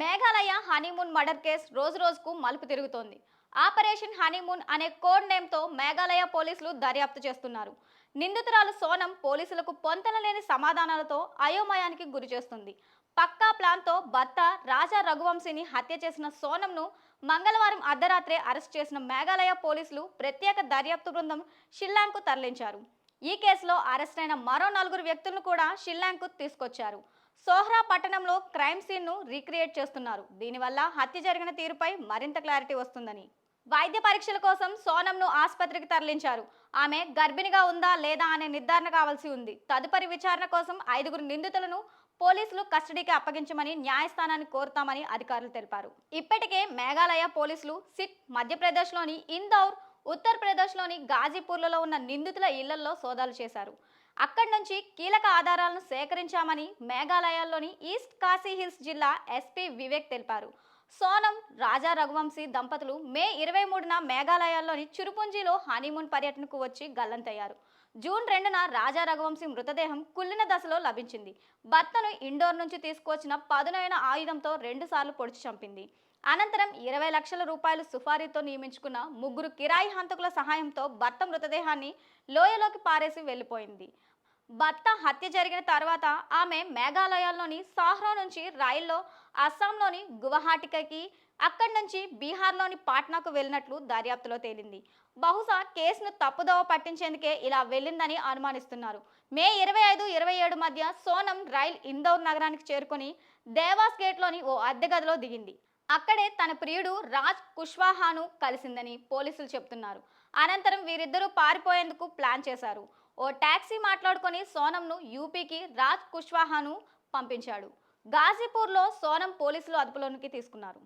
Meghalaya honeymoon murder case రోజు రోజుకు మలుపు తిరుగుతోంది. ఆపరేషన్ హనీమూన్ అనే కోడ్ నేమ్తో మేఘాలయ పోలీసులు దర్యాప్తు చేస్తున్నారు. నిందితురాలు సోనం పోలీసులకు పొంతనలేని సమాధానాలతో అయోమయానికి గురి చేస్తుంది. పక్కా ప్లాన్తో భర్త రాజా రఘువంశీని హత్య చేసిన సోనంను మంగళవారం అర్ధరాత్రే అరెస్ట్ చేసిన మేఘాలయ పోలీసులు ప్రత్యేక దర్యాప్తు బృందం షిల్లాంగ్కు తరలించారు. ఈ కేసులో అరెస్ట్ అయిన మరో నలుగురు వ్యక్తులను కూడా షిల్లాంగ్కు తీసుకొచ్చారు. సోహ్రా పట్టణంలో క్రైమ్ సీన్ను రీక్రియేట్ చేస్తున్నారు. దీనివల్ల హత్య జరిగిన తీరుపై మరింత క్లారిటీ వస్తుందని. వైద్య పరీక్షల కోసం సోనంను ఆసుపత్రికి తరలించారు. ఆమె గర్భిణిగా ఉందా లేదా అనే నిర్ధారణ కావాల్సి ఉంది. తదుపరి విచారణ కోసం ఐదుగురు నిందితులను పోలీసులు కస్టడీకి అప్పగించమని న్యాయస్థానాన్ని కోరుతామని అధికారులు తెలిపారు. ఇప్పటికే మేఘాలయ పోలీసులు సిట్ మధ్యప్రదేశ్లోని ఇందౌర్ ఉత్తరప్రదేశ్లోని గాజీపూర్లలో ఉన్న నిందితుల ఇళ్ళలో సోదాలు చేశారు. అక్కడి నుంచి కీలక ఆధారాలను సేకరించామని మేఘాలయాల్లోని ఈస్ట్ కాశీ హిల్స్ జిల్లా ఎస్పీ వివేక్ తెలిపారు. సోనం రాజా రఘువంశీ దంపతులు మే ఇరవై మూడున మేఘాలయాల్లోని చిరుపుంజీలో హనీమూన్ పర్యటనకు వచ్చి గల్లంతయ్యారు. జూన్ రెండున రాజా రఘువంశీ మృతదేహం కుళ్ళిన దశలో లభించింది. భర్తను ఇండోర్ నుంచి తీసుకువచ్చిన పదునైన ఆయుధంతో రెండుసార్లు పొడిచి చంపింది. అనంతరం ఇరవై లక్షల రూపాయలు సుఫారీతో నియమించుకున్న ముగ్గురు కిరాయి హంతకుల సహాయంతో భర్త మృతదేహాన్ని లోయలోకి పారేసి వెళ్ళిపోయింది. భర్త హత్య జరిగిన తర్వాత ఆమె మేఘాలయాల్లోని సాహ్రా నుంచి రైల్లో అస్సాంలోని గువహాటికకి అక్కడి నుంచి బీహార్లోని పాట్నాకు వెళ్ళినట్లు దర్యాప్తులో తేలింది. బహుశా కేసును తప్పుదోవ పట్టించేందుకే ఇలా వెళ్ళిందని అనుమానిస్తున్నారు. మే ఇరవై ఐదు ఇరవై ఏడు మధ్య సోనం రైల్ ఇందోర్ నగరానికి చేరుకొని దేవాస్ గేట్లోని ఓ అద్దె గదిలో దిగింది. అక్కడే తన ప్రియుడు రాజ్ కుష్వాహాను కలిసిందని పోలీసులు చెప్తున్నారు. అనంతరం వీరిద్దరూ పారిపోయేందుకు ప్లాన్ చేశారు. ఓ టాక్సీ మాట్లాడుకొని సోనంను యూపీకి రాజ్ కుష్వాహాను పంపించాడు. గాజీపూర్లో సోనం పోలీసులు అదుపులోనికి తీసుకున్నారు.